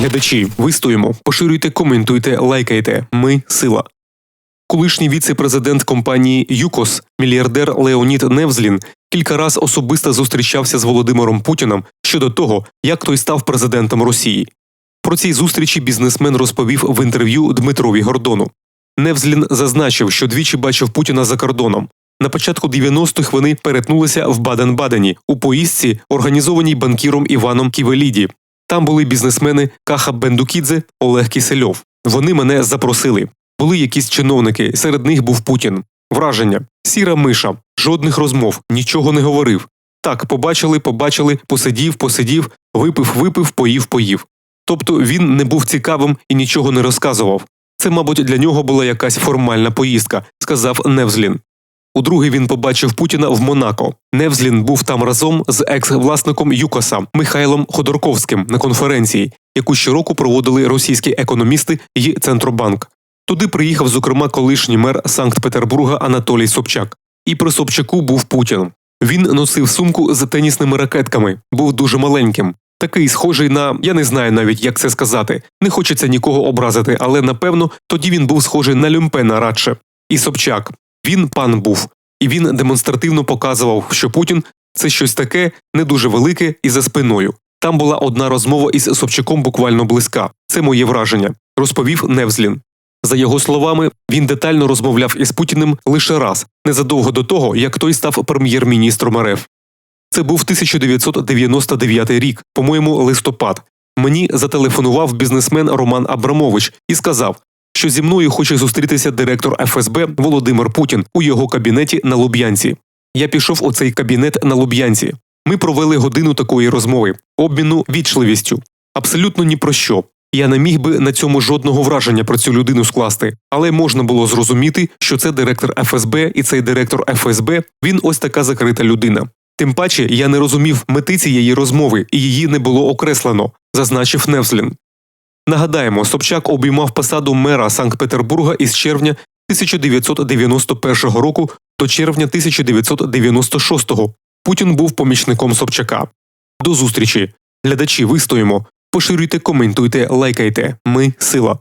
Глядачі, вистоїмо, поширюйте, коментуйте, лайкайте. Ми сила. Колишній віце-президент компанії ЮКОС, мільярдер Леонід Невзлін, кілька раз особисто зустрічався з Володимиром Путіним щодо того, як той став президентом Росії. Про цій зустрічі бізнесмен розповів в інтерв'ю Дмитрові Гордону. Невзлін зазначив, що двічі бачив Путіна за кордоном. На початку 90-х вони перетнулися в Баден-Бадені у поїздці, організованій банкіром Іваном Ківеліді. Там були бізнесмени Каха Бендукідзе, Олег Кісельов. Вони мене запросили. Були якісь чиновники, серед них був Путін. Враження сіра миша, жодних розмов, нічого не говорив. Так, побачили, побачили, посидів, посидів, випив, випив, поїв, поїв. Тобто він не був цікавим і нічого не розказував. Це, мабуть, для нього була якась формальна поїздка, сказав Невзлін. Удруге він побачив Путіна в Монако. Невзлін був там разом з екс-власником ЮКОСа Михайлом Ходорковським на конференції, яку щороку проводили російські економісти і Центробанк. Туди приїхав, зокрема, колишній мер Санкт-Петербурга Анатолій Собчак. І при Собчаку був Путін. Він носив сумку з тенісними ракетками, був дуже маленьким. Такий схожий на я не знаю навіть, як це сказати. Не хочеться нікого образити, але напевно тоді він був схожий на Люмпена радше. І Собчак. Він пан був, і він демонстративно показував, що Путін це щось таке не дуже велике і за спиною. Там була одна розмова із Собчаком буквально близька. Це моє враження, розповів Невзлін. За його словами, він детально розмовляв із Путіним лише раз, незадовго до того, як той став прем'єр-міністром РФ. Це був 1999 рік, по-моєму, листопад. Мені зателефонував бізнесмен Роман Абрамович і сказав, що зі мною хоче зустрітися директор ФСБ Володимир Путін у його кабінеті на Луб'янці. Я пішов у цей кабінет на Луб'янці. Ми провели годину такої розмови, обміну вічливістю. Абсолютно ні про що. Я не міг би на цьому жодного враження про цю людину скласти, але можна було зрозуміти, що це директор ФСБ, і цей директор ФСБ він ось така закрита людина. Тим паче я не розумів мети цієї розмови, і її не було окреслено, зазначив Невслін. Нагадаємо, Собчак обіймав посаду мера Санкт-Петербурга із червня 1991 року до червня 1996. Путін був помічником Собчака. До зустрічі. Глядачі, вистоїмо. Поширюйте, коментуйте, лайкайте. Ми сила.